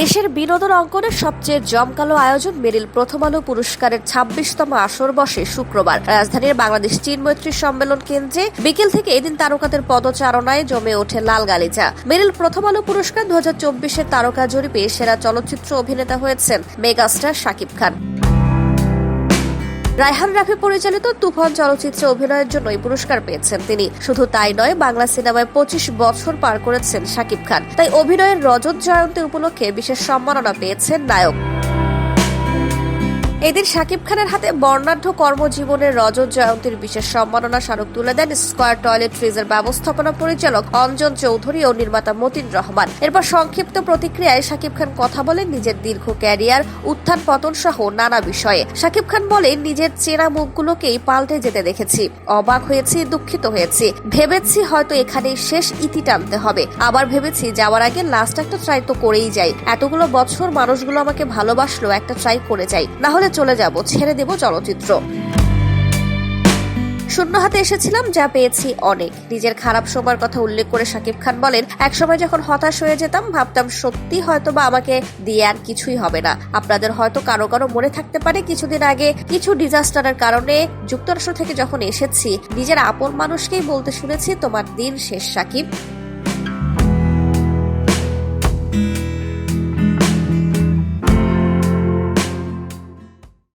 দেশের বিনোদন অঙ্গনের সবচেয়ে জমকালো আয়োজন মেরিল প্রথম আলো পুরস্কারের ছাব্বিশতম আসর বসে শুক্রবার। রাজধানীর বাংলাদেশ চীন মৈত্রী সম্মেলন কেন্দ্রে বিকেল থেকে এদিন তারকাদের পদচারণায় জমে ওঠে লাল গালিচা। মেরিল প্রথম আলো পুরস্কার দু হাজার তারকা জরিপে সেরা চলচ্চিত্র অভিনেতা হয়েছেন মেগাস্টার শাকিব খান। রায়হান রাফি পরিচালিত তুফান চলচ্চিত্রে অভিনয়ের জন্য এই পুরস্কার পেয়েছেন তিনি। শুধু তাই নয়, বাংলা সিনেমায় পঁচিশ বছর পার করেছেন শাকিব খান। তাই অভিনয়ের রজত জয়ন্তী উপলক্ষে বিশেষ সম্মাননা পেয়েছেন নায়ক। এদিন শাকিব খানের হাতে বর্ণাঢ্য কর্মজীবনের রজত জয়ন্তীর বিশেষ সম্মাননা স্মারক তুলে দেন স্কোয়ার টয়লেট ফ্রিজের ব্যবস্থাপনা পরিচালক অঞ্জন চৌধুরী ও নির্মাতা মতিন রহমান। এরপর সংক্ষিপ্ত প্রতিক্রিয়ায় শাকিব খান কথা বলেন নিজের দীর্ঘ ক্যারিয়ার, উত্থান পতন সহ নানা বিষয়ে। শাকিব খান বলেন, নিজের চেনা মুখগুলোকেই পাল্টে যেতে দেখেছি। অবাক হয়েছি, দুঃখিত হয়েছি। ভেবেছি হয়তো এখানেই শেষ ইতি টানতে হবে। আবার ভেবেছি যাওয়ার আগে লাস্ট একটা ট্রাই তো করেই যাই। এতগুলো বছর মানুষগুলো আমাকে ভালোবাসলো, একটা ট্রাই করে যাই। না হলে চলে যাব, ছেড়ে দেব চলচ্চিত্র। শূন্য হাতে এসেছিলাম, যা পেয়েছি অনেক। নিজের খারাপ সময়ের কথা উল্লেখ করে শাকিব খান বলেন, একসময় যখন হতাশ হয়ে যেতাম, ভাবতাম সত্যি হয়তো বা আমাকে দিয়ে আর কিছুই হবে না। আপনাদের হয়তো কারও কারও মনে থাকতে পারে, কিছুদিন আগে কিছু ডিজাস্টারের কারণে যুক্তরাষ্ট্র থেকে যখন এসেছি, নিজের আপন মানুষকেই বলতে শুনেছি, তোমার দিন শেষ সাকিব